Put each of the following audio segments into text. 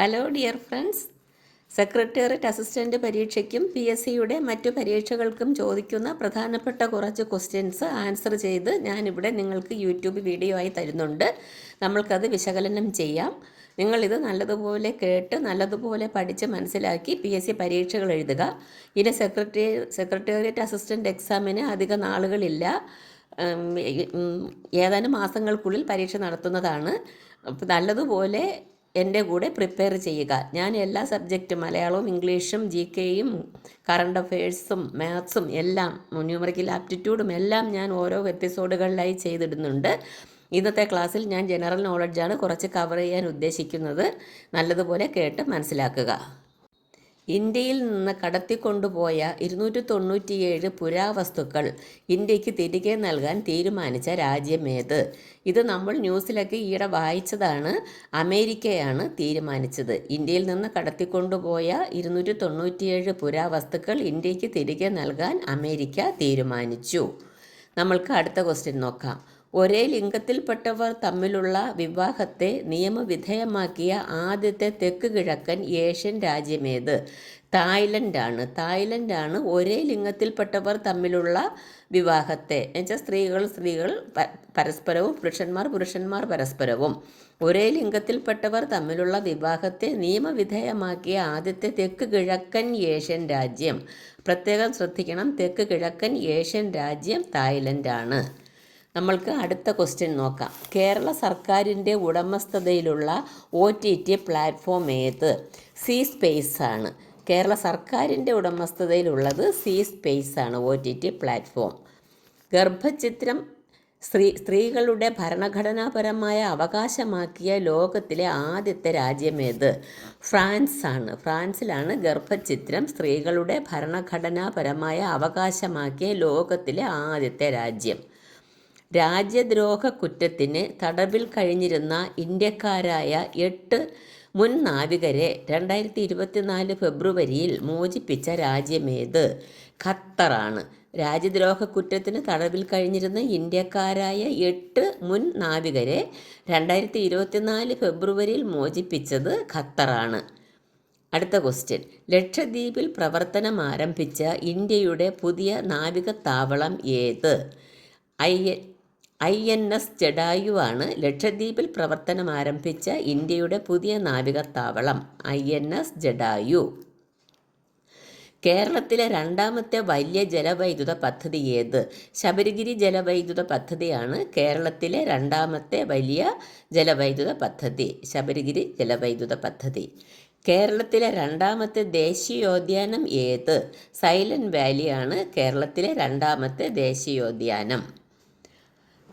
Hello dear friends secretariat assistant പരീക്ഷയ്ക്കും P S സിയുടെ മറ്റു പരീക്ഷകൾക്കും ചോദിക്കുന്ന പ്രധാനപ്പെട്ട കുറച്ച് ക്വസ്റ്റ്യൻസ് ആൻസർ ചെയ്ത് ഞാനിവിടെ നിങ്ങൾക്ക് യൂട്യൂബ് വീഡിയോ ആയി തരുന്നുണ്ട്. നമ്മൾക്കത് വിശകലനം ചെയ്യാം. നിങ്ങളിത് നല്ലതുപോലെ കേട്ട് നല്ലതുപോലെ പഠിച്ച് മനസ്സിലാക്കി പി എസ് സി പരീക്ഷകൾ എഴുതുക. ഇനി സെക്രട്ടറി സെക്രട്ടേറിയറ്റ് അസിസ്റ്റന്റ് എക്സാമിന് അധിക നാളുകളില്ല. ഏതാനും മാസങ്ങൾക്കുള്ളിൽ പരീക്ഷ നടത്തുന്നതാണ്. നല്ലതുപോലെ എന്റെ കൂടെ പ്രിപ്പയർ ചെയ്യുക. ഞാൻ എല്ലാ സബ്ജക്റ്റും മലയാളവും ഇംഗ്ലീഷും ജി കെയും കറണ്ട് അഫയേഴ്സും മാത്സും എല്ലാം ന്യൂമറിക്കൽ ആപ്റ്റിറ്റ്യൂഡും എല്ലാം ഞാൻ ഓരോ എപ്പിസോഡുകളിലായി ചെയ്തിടുന്നുണ്ട്. ഇന്നത്തെ ക്ലാസ്സിൽ ഞാൻ ജനറൽ നോളജാണ് കുറച്ച് കവർ ചെയ്യാൻ ഉദ്ദേശിക്കുന്നത്. നല്ലതുപോലെ കേട്ട് മനസ്സിലാക്കുക. ഇന്ത്യയിൽ നിന്ന് കടത്തിക്കൊണ്ടുപോയ ഇരുന്നൂറ്റി തൊണ്ണൂറ്റിയേഴ് പുരാവസ്തുക്കൾ ഇന്ത്യയ്ക്ക് തിരികെ നൽകാൻ തീരുമാനിച്ച രാജ്യമേത് ഇത് നമ്മൾ ന്യൂസിലൊക്കെ ഈയിടെ വായിച്ചതാണ്. അമേരിക്കയാണ് തീരുമാനിച്ചത്. ഇന്ത്യയിൽ നിന്ന് കടത്തിക്കൊണ്ടുപോയ ഇരുന്നൂറ്റി തൊണ്ണൂറ്റിയേഴ് പുരാവസ്തുക്കൾ ഇന്ത്യയ്ക്ക് തിരികെ നൽകാൻ അമേരിക്ക തീരുമാനിച്ചു. നമ്മൾക്ക് അടുത്ത ക്വസ്റ്റ്യൻ നോക്കാം. ഒരേ ലിംഗത്തിൽപ്പെട്ടവർ തമ്മിലുള്ള വിവാഹത്തെ നിയമവിധേയമാക്കിയ ആദ്യത്തെ തെക്ക് കിഴക്കൻ ഏഷ്യൻ രാജ്യമേത്? തായ്ലൻഡാണ്. തായ്ലൻഡാണ് ഒരേ ലിംഗത്തിൽപ്പെട്ടവർ തമ്മിലുള്ള വിവാഹത്തെ. എന്നുവെച്ചാൽ സ്ത്രീകൾ സ്ത്രീകൾ പരസ്പരവും പുരുഷന്മാർ പുരുഷന്മാർ പരസ്പരവും. ഒരേ ലിംഗത്തിൽപ്പെട്ടവർ തമ്മിലുള്ള വിവാഹത്തെ നിയമവിധേയമാക്കിയ ആദ്യത്തെ തെക്ക് കിഴക്കൻ ഏഷ്യൻ രാജ്യം. പ്രത്യേകം ശ്രദ്ധിക്കണം. തെക്ക് കിഴക്കൻ ഏഷ്യൻ രാജ്യം തായ്ലൻഡാണ്. നമ്മൾക്ക് അടുത്ത ക്വസ്റ്റ്യൻ നോക്കാം. കേരള സർക്കാരിന്റെ ഉടമസ്ഥതയിലുള്ള ഒ ടി ടി പ്ലാറ്റ്ഫോം ഏത്? സി സ്പേസ് ആണ്. കേരള സർക്കാരിന്റെ ഉടമസ്ഥതയിലുള്ളത് സി സ്പേസ് ആണ് ഒ ടി ടി പ്ലാറ്റ്ഫോം ഗർഭചിത്രം സ്ത്രീ സ്ത്രീകളുടെ ഭരണഘടനാപരമായ അവകാശമാക്കിയ ലോകത്തിലെ ആദ്യത്തെ രാജ്യമേത് ഫ്രാൻസ് ആണ്. ഫ്രാൻസിലാണ് ഗർഭചിത്രം സ്ത്രീകളുടെ ഭരണഘടനാപരമായ അവകാശമാക്കിയ ലോകത്തിലെ ആദ്യത്തെ രാജ്യം. രാജ്യദ്രോഹ കുറ്റത്തിന് തടവിൽ കഴിഞ്ഞിരുന്ന ഇന്ത്യക്കാരായ എട്ട് മുൻ നാവികരെ രണ്ടായിരത്തി ഇരുപത്തിനാല് ഫെബ്രുവരിയിൽ മോചിപ്പിച്ച രാജ്യമേത്? ഖത്തറാണ്. രാജ്യദ്രോഹ കുറ്റത്തിന് തടവിൽ കഴിഞ്ഞിരുന്ന ഇന്ത്യക്കാരായ എട്ട് മുൻ നാവികരെ രണ്ടായിരത്തി ഇരുപത്തിനാല് ഫെബ്രുവരിയിൽ മോചിപ്പിച്ചത് ഖത്തറാണ്. അടുത്ത ക്വസ്റ്റ്യൻ. ലക്ഷദ്വീപിൽ പ്രവർത്തനം ആരംഭിച്ച ഇന്ത്യയുടെ പുതിയ നാവിക താവളം ഏത്? I I N S Jatayu ആണ് ലക്ഷദ്വീപിൽ പ്രവർത്തനം ആരംഭിച്ച ഇന്ത്യയുടെ പുതിയ നാവികത്താവളം ഐ എൻ എസ് ജഡായു. കേരളത്തിലെ രണ്ടാമത്തെ വലിയ ജലവൈദ്യുത പദ്ധതി ഏത്? ശബരിഗിരി ജലവൈദ്യുത പദ്ധതിയാണ് കേരളത്തിലെ രണ്ടാമത്തെ വലിയ ജലവൈദ്യുത പദ്ധതി ശബരിഗിരി ജലവൈദ്യുത പദ്ധതി. കേരളത്തിലെ രണ്ടാമത്തെ ദേശീയോദ്യാനം ഏത്? സൈലന്റ് വാലിയാണ് കേരളത്തിലെ രണ്ടാമത്തെ ദേശീയോദ്യാനം.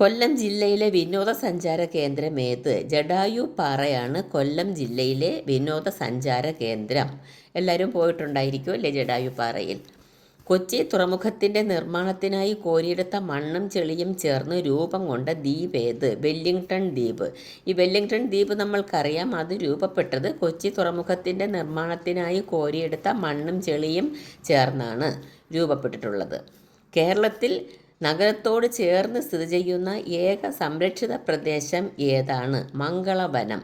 കൊല്ലം ജില്ലയിലെ വിനോദസഞ്ചാര കേന്ദ്രം ഏത്? ജഡായു പാറയാണ് കൊല്ലം ജില്ലയിലെ വിനോദസഞ്ചാര കേന്ദ്രം. എല്ലാവരും പോയിട്ടുണ്ടായിരിക്കും അല്ലേ ജഡായു പാറയിൽ? കൊച്ചി തുറമുഖത്തിന്റെ നിർമ്മാണത്തിനായി കോരിയെടുത്ത മണ്ണും ചെളിയും ചേർന്ന് രൂപം കൊണ്ട ദ്വീപ് ഏത്? വെല്ലിംഗ്ടൺ ദ്വീപ്. ഈ വെല്ലിംഗ്ടൺ ദ്വീപ് നമ്മൾക്കറിയാം അത് രൂപപ്പെട്ടത് കൊച്ചി തുറമുഖത്തിന്റെ നിർമ്മാണത്തിനായി കോരിയെടുത്ത മണ്ണും ചെളിയും ചേർന്നാണ് രൂപപ്പെട്ടിട്ടുള്ളത്. കേരളത്തിൽ നഗരത്തോട് ചേർന്ന് സ്ഥിതി ചെയ്യുന്ന ഏക സംരക്ഷിത പ്രദേശം ഏതാണ്? മംഗളവനം.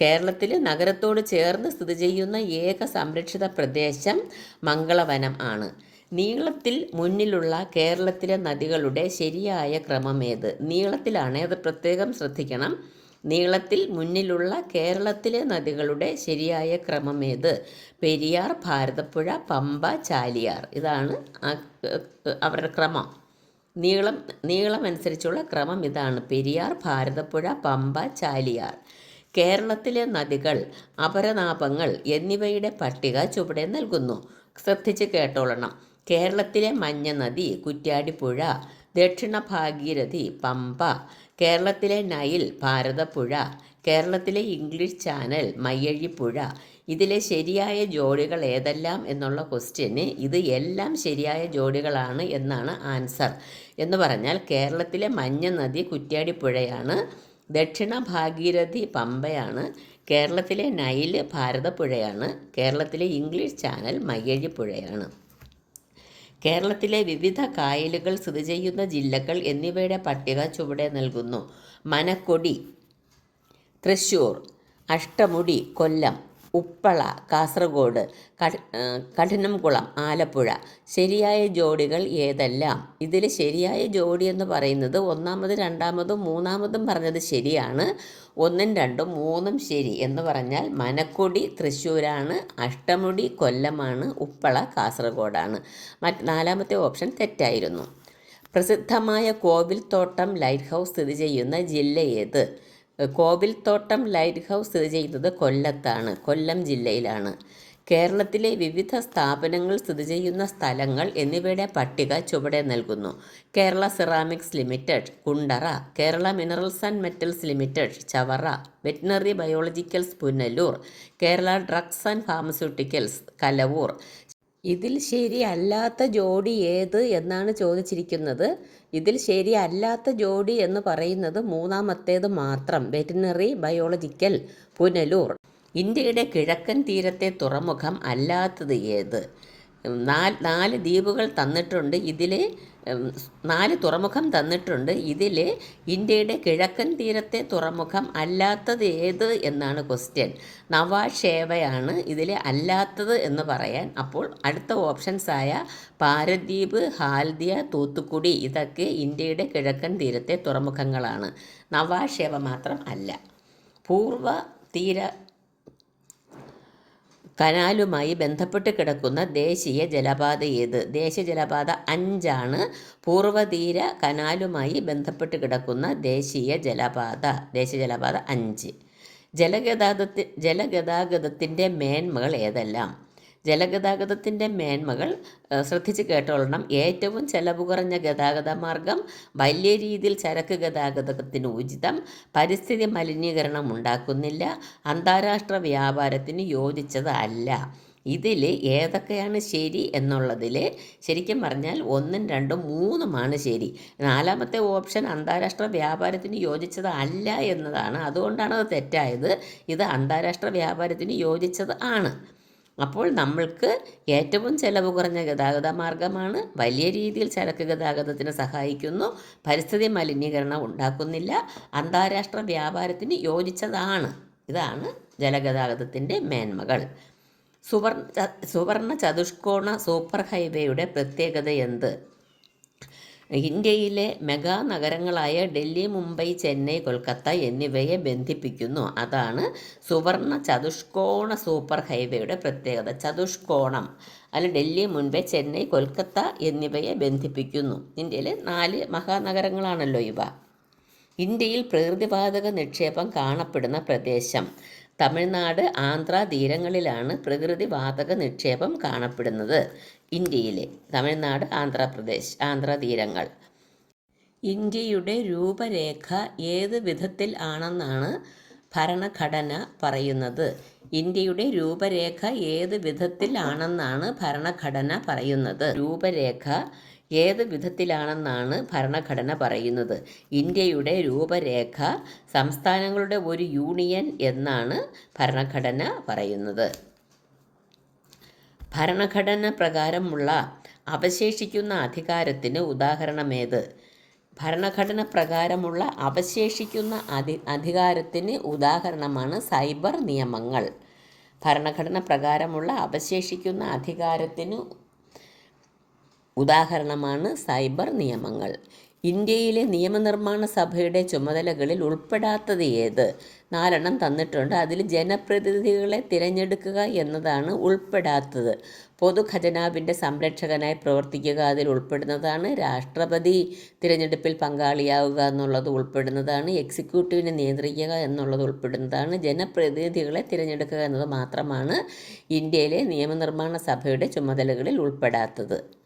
കേരളത്തിൽ നഗരത്തോട് ചേർന്ന് സ്ഥിതി ചെയ്യുന്ന ഏക സംരക്ഷിത പ്രദേശം മംഗളവനം ആണ്. നീളത്തിൽ മുന്നിലുള്ള കേരളത്തിലെ നദികളുടെ ശരിയായ ക്രമമേത് നീളത്തിലാണ്. അത് പ്രത്യേകം ശ്രദ്ധിക്കണം. നീളത്തിൽ മുന്നിലുള്ള കേരളത്തിലെ നദികളുടെ ശരിയായ ക്രമമേത്? പെരിയാർ ഭാരതപ്പുഴ പമ്പ ചാലിയാർ. ഇതാണ് അവരുടെ ക്രമം. നീളം നീളമനുസരിച്ചുള്ള ക്രമം ഇതാണ്. പെരിയാർ ഭാരതപ്പുഴ പമ്പ ചാലിയാർ. കേരളത്തിലെ നദികൾ അപരനാപങ്ങൾ എന്നിവയുടെ പട്ടിക ചുവടെ നൽകുന്നു. ശ്രദ്ധിച്ച് കേട്ടോളണം. കേരളത്തിലെ മഞ്ഞ നദി കുറ്റ്യാടിപ്പുഴ ദക്ഷിണ ഭാഗീരഥി പമ്പ കേരളത്തിലെ നൈൽ ഭാരതപ്പുഴ കേരളത്തിലെ ഇംഗ്ലീഷ് ചാനൽ മയ്യഴിപ്പുഴ. ഇതിലെ ശരിയായ ജോഡികൾ ഏതെല്ലാം എന്നുള്ള ക്വസ്റ്റ്യന് ഇത് എല്ലാം ശരിയായ ജോഡികളാണ് എന്നാണ് ആൻസർ. എന്ന് പറഞ്ഞാൽ കേരളത്തിലെ മഞ്ഞ നദി കുറ്റ്യാടിപ്പുഴയാണ് ദക്ഷിണ ഭാഗീരഥി പമ്പയാണ് കേരളത്തിലെ നൈൽ ഭാരതപ്പുഴയാണ് കേരളത്തിലെ ഇംഗ്ലീഷ് ചാനൽ മയ്യഴിപ്പുഴയാണ്. കേരളത്തിലെ വിവിധ കായലുകൾ സ്ഥിതി ചെയ്യുന്ന ജില്ലകൾ എന്നിവയുടെ പട്ടിക ചുവടെ നൽകുന്നു. മനക്കൊടി തൃശ്ശൂർ അഷ്ടമുടി കൊല്ലം ഉപ്പള കാസർഗോഡ് കഠി കഠിനംകുളം ആലപ്പുഴ. ശരിയായ ജോഡികൾ ഏതെല്ലാം? ഇതിൽ ശരിയായ ജോഡി എന്ന് പറയുന്നത് ഒന്നാമത് രണ്ടാമതും മൂന്നാമതും പറഞ്ഞത് ശരിയാണ്. ഒന്നും രണ്ടും മൂന്നും ശരി എന്ന് പറഞ്ഞാൽ മനക്കൊടി തൃശ്ശൂരാണ് അഷ്ടമുടി കൊല്ലമാണ് ഉപ്പള കാസർഗോഡാണ്. മറ്റ് നാലാമത്തെ ഓപ്ഷൻ തെറ്റായിരുന്നു. പ്രസിദ്ധമായ കോവിൽത്തോട്ടം ലൈറ്റ് ഹൗസ് സ്ഥിതി ചെയ്യുന്ന ജില്ല ഏത്? കോവിൽത്തോട്ടം ലൈറ്റ് ഹൗസ് സ്ഥിതി ചെയ്യുന്നത് കൊല്ലത്താണ് കൊല്ലം ജില്ലയിലാണ്. കേരളത്തിലെ വിവിധ സ്ഥാപനങ്ങൾ സ്ഥിതി ചെയ്യുന്ന സ്ഥലങ്ങൾ എന്നിവയുടെ പട്ടിക ചുവടെ നൽകുന്നു. Kerala ceramics limited Kundara Kerala minerals and metals limited Chavara veterinary biologicals Punalur Kerala drugs and pharmaceuticals Kalavoor ഇതിൽ ശരിയല്ലാത്ത ജോഡി ഏത് എന്നാണ് ചോദിച്ചിരിക്കുന്നത്. ഇതിൽ ശരിയല്ലാത്ത ജോഡി എന്ന് പറയുന്നത് മൂന്നാമത്തേത് മാത്രം. Veterinary biological Punalur. ഇന്ത്യയുടെ കിഴക്കൻ തീരത്തെ തുറമുഖം അല്ലാത്തത് ഏത്? നാല് നാല് ദ്വീപുകൾ തന്നിട്ടുണ്ട്. ഇതിൽ നാല് തുറമുഖം തന്നിട്ടുണ്ട്. ഇതിൽ ഇന്ത്യയുടെ കിഴക്കൻ തീരത്തെ തുറമുഖം അല്ലാത്തത് ഏത് എന്നാണ് ക്വസ്റ്റ്യൻ നവാഷേവയാണ് ഇതിൽ അല്ലാത്തത് എന്ന് പറയാൻ. അപ്പോൾ അടുത്ത ഓപ്ഷൻസായ പാരദ്വീപ് ഹാൽദിയ തൂത്തുക്കുടി ഇതൊക്കെ ഇന്ത്യയുടെ കിഴക്കൻ തീരത്തെ തുറമുഖങ്ങളാണ്. നവാഷേവ മാത്രം അല്ല. പൂർവ തീര കനാലുമായി ബന്ധപ്പെട്ട് കിടക്കുന്ന ദേശീയ ജലപാത ഏത്? ദേശീയ ജലപാത അഞ്ചാണ്. പൂർവതീര കനാലുമായി ബന്ധപ്പെട്ട് കിടക്കുന്ന ദേശീയ ജലപാത. ദേശീയ ജലപാത അഞ്ച്. ജലഗതാഗത ജലഗതാഗതത്തിന്റെ മേന്മകൾ ഏതെല്ലാം? ജലഗതാഗതത്തിന്റെ മേന്മകൾ ശ്രദ്ധിച്ച് കേട്ടോളണം. ഏറ്റവും ചെലവ് കുറഞ്ഞ ഗതാഗത മാർഗം വലിയ രീതിയിൽ ചരക്ക് ഗതാഗതത്തിന് ഉചിതം. പരിസ്ഥിതി മലിനീകരണം ഉണ്ടാക്കുന്നില്ല. അന്താരാഷ്ട്ര വ്യാപാരത്തിന് യോജിച്ചതല്ല. ഇതിൽ ഏതൊക്കെയാണ് ശരി എന്നുള്ളതിൽ ശരിക്കും പറഞ്ഞാൽ ഒന്നും രണ്ടും മൂന്നുമാണ് ശരി. നാലാമത്തെ ഓപ്ഷൻ അന്താരാഷ്ട്ര വ്യാപാരത്തിന് യോജിച്ചത് അല്ല എന്നതാണ്. അതുകൊണ്ടാണ് അത് തെറ്റായത്. ഇത് അന്താരാഷ്ട്ര വ്യാപാരത്തിന് യോജിച്ചത് ആണ്. അപ്പോൾ നമ്മൾക്ക് ഏറ്റവും ചെലവ് കുറഞ്ഞ ഗതാഗത മാർഗമാണ് വലിയ രീതിയിൽ ചരക്ക് ഗതാഗതത്തിന് സഹായിക്കുന്നു. പരിസ്ഥിതി മലിനീകരണം ഉണ്ടാക്കുന്നില്ല. അന്താരാഷ്ട്ര വ്യാപാരത്തിന് യോജിച്ചതാണ്. ഇതാണ് ജലഗതാഗതത്തിന്റെ മേന്മകൾ. സുവർണ സുവർണ ചതുഷ്കോണ സൂപ്പർ ഹൈവേയുടെ പ്രത്യേകത എന്ത്? ഇന്ത്യയിലെ മെഗാ നഗരങ്ങളായ ഡൽഹി മുംബൈ ചെന്നൈ കൊൽക്കത്ത എന്നിവയെ ബന്ധിപ്പിക്കുന്നു. അതാണ് സുവർണ ചതുഷ്കോണ സൂപ്പർ ഹൈവേയുടെ പ്രത്യേകത. ചതുഷ്കോണം അല്ല ഡൽഹി മുംബൈ ചെന്നൈ കൊൽക്കത്ത എന്നിവയെ ബന്ധിപ്പിക്കുന്നു. ഇന്ത്യയിലെ നാല് മഹാനഗരങ്ങളാണല്ലോ ഇവ. ഇന്ത്യയിൽ പ്രകൃതിവാതക നിക്ഷേപം കാണപ്പെടുന്ന പ്രദേശം. തമിഴ്നാട് ആന്ധ്ര തീരങ്ങളിലാണ് പ്രകൃതിവാതക നിക്ഷേപം കാണപ്പെടുന്നത്. ഇന്ത്യയിലെ തമിഴ്നാട് ആന്ധ്രാപ്രദേശ് ആന്ധ്ര തീരങ്ങൾ. ഇന്ത്യയുടെ രൂപരേഖ ഏത് വിധത്തിൽ ആണെന്നാണ് ഭരണഘടന പറയുന്നത്. ഇന്ത്യയുടെ രൂപരേഖ ഏത് വിധത്തിൽ ആണെന്നാണ് ഭരണഘടന പറയുന്നത്. രൂപരേഖ ഏത് വിധത്തിലാണെന്നാണ് ഭരണഘടന പറയുന്നത്? ഇന്ത്യയുടെ രൂപരേഖ സംസ്ഥാനങ്ങളുടെ ഒരു യൂണിയൻ എന്നാണ് ഭരണഘടന പറയുന്നത്. ഭരണഘടന പ്രകാരമുള്ള അവശേഷിക്കുന്ന അധികാരത്തിന് ഉദാഹരണമേത്? ഭരണഘടന പ്രകാരമുള്ള അവശേഷിക്കുന്ന അധി അധികാരത്തിന് ഉദാഹരണമാണ് സൈബർ നിയമങ്ങൾ. ഭരണഘടന പ്രകാരമുള്ള അവശേഷിക്കുന്ന അധികാരത്തിന് ഉദാഹരണമാണ് സൈബർ നിയമങ്ങൾ. ഇന്ത്യയിലെ നിയമനിർമ്മാണ സഭയുടെ ചുമതലകളിൽ ഉൾപ്പെടാത്തത് ഏത്? നാലെണ്ണം തന്നിട്ടുണ്ട്. അതിൽ ജനപ്രതിനിധികളെ തിരഞ്ഞെടുക്കുക എന്നതാണ് ഉൾപ്പെടാത്തത്. പൊതുഖജനാവിന്റെ സംരക്ഷകനായി പ്രവർത്തിക്കുക അതിൽ ഉൾപ്പെടുന്നതാണ്. രാഷ്ട്രപതി തിരഞ്ഞെടുപ്പിൽ പങ്കാളിയാവുക എന്നുള്ളത് ഉൾപ്പെടുന്നതാണ്. എക്സിക്യൂട്ടീവിനെ നിയന്ത്രിക്കുക എന്നുള്ളത് ഉൾപ്പെടുന്നതാണ്. ജനപ്രതിനിധികളെ തിരഞ്ഞെടുക്കുക എന്നത് മാത്രമാണ് ഇന്ത്യയിലെ നിയമനിർമ്മാണ സഭയുടെ ചുമതലകളിൽ ഉൾപ്പെടാത്തത്.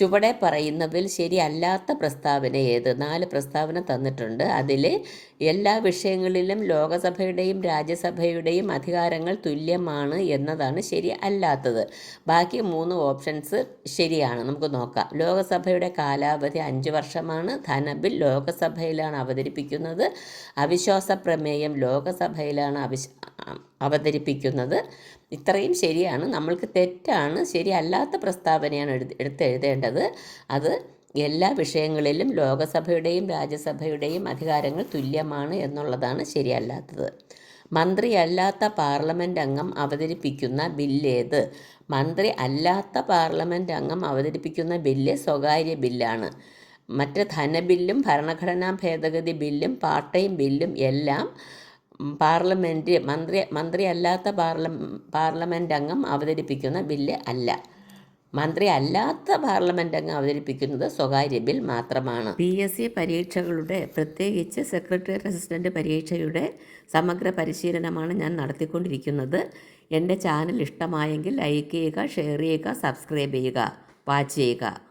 ചുവടെ പറയുന്നതിൽ ശരിയല്ലാത്ത പ്രസ്താവന ഏത്? നാല് പ്രസ്താവന തന്നിട്ടുണ്ട്. അതിൽ എല്ലാ വിഷയങ്ങളിലും ലോകസഭയുടെയും രാജ്യസഭയുടെയും അധികാരങ്ങൾ തുല്യമാണ് എന്നതാണ് ശരി അല്ലാത്തത്. ബാക്കി മൂന്ന് ഓപ്ഷൻസ് ശരിയാണ്. നമുക്ക് നോക്കാം. ലോകസഭയുടെ കാലാവധി അഞ്ച് വർഷമാണ്. ധനബിൽ ലോകസഭയിലാണ് അവതരിപ്പിക്കുന്നത്. അവിശ്വാസ പ്രമേയം ലോകസഭയിലാണ് അവതരിപ്പിക്കുന്നത്. ഇത്രയും ശരിയാണ്. നമ്മൾക്ക് തെറ്റാണ് ശരിയല്ലാത്ത പ്രസ്താവനയാണ് എടുത്ത് എടുത്തെഴുതേണ്ടത് അത് എല്ലാ വിഷയങ്ങളിലും ലോകസഭയുടെയും രാജ്യസഭയുടെയും അധികാരങ്ങൾ തുല്യമാണ് എന്നുള്ളതാണ് ശരിയല്ലാത്തത്. മന്ത്രിയല്ലാത്ത പാർലമെന്റ് അംഗം അവതരിപ്പിക്കുന്ന ബില്ലേത്? മന്ത്രി അല്ലാത്ത പാർലമെന്റ് അംഗം അവതരിപ്പിക്കുന്ന ബില്ല് സ്വകാര്യ ബില്ലാണ്. മറ്റ് ധനബില്ലും ഭരണഘടനാ ഭേദഗതി ബില്ലും പാർട്ട് ബില്ലും എല്ലാം പാർലമെന്റ് മന്ത്രി മന്ത്രിയല്ലാത്ത പാർല പാർലമെന്റ് അംഗം അവതരിപ്പിക്കുന്ന ബില്ല് അല്ല. മന്ത്രി അല്ലാത്ത പാർലമെന്റ് അംഗം അവതരിപ്പിക്കുന്നത് സ്വകാര്യ ബിൽ മാത്രമാണ്. പി എസ് സി പരീക്ഷകളുടെ പ്രത്യേകിച്ച് സെക്രട്ടറി അസിസ്റ്റന്റ് പരീക്ഷയുടെ സമഗ്ര പരിശീലനമാണ് ഞാൻ നടത്തിക്കൊണ്ടിരിക്കുന്നത്. എന്റെ ചാനൽ ഇഷ്ടമായെങ്കിൽ ലൈക്ക് ചെയ്യുക ഷെയർ ചെയ്യുക സബ്സ്ക്രൈബ് ചെയ്യുക. വാച്ച് ചെയ്യുക.